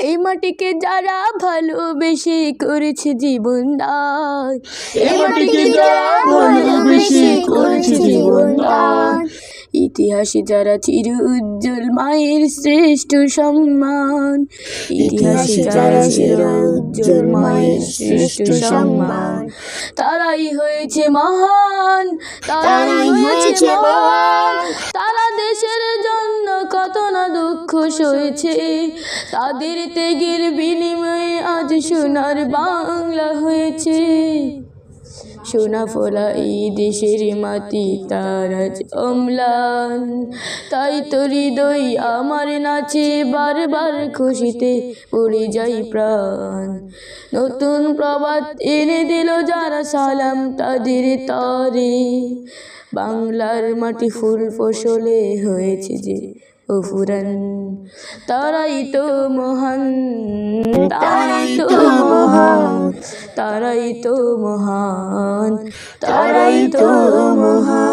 এই মাটিকে যারা ভালোবেসে করেছে জীবন দান এই মাটিকে যারা ভালোবেসে করেছে জীবন দান। ইতিহাসে যারা চির উজ্জ্বল মায়ের শ্রেষ্ঠ সম্মান ইতিহাসে যারা চির উজ্জ্বল মায়ের শ্রেষ্ঠ সম্মান তারাই হয়েছে মহান তারাই হয়েছে মহান তারা দুঃখ সয়েছে তাদের ত্যাগের বিনিময়ে আজ সোনার বাংলা হয়েছে। সোনা ফোলা এই দেশের মাটি, তার আজ অম্লান। তাই তো হৃদয় আমার নাচে, বারবার খুশিতে পড়ে যাই প্রাণ। নতুন প্রবাদ এনে দিল যারা সালাম তাদের তরে। বাংলার মাটি ফুল ফসলে হয়েছে যে অফুরান তারাই তো মহান। তারাই তো মহান। তারাই তো মহান। তারাই তো মহান।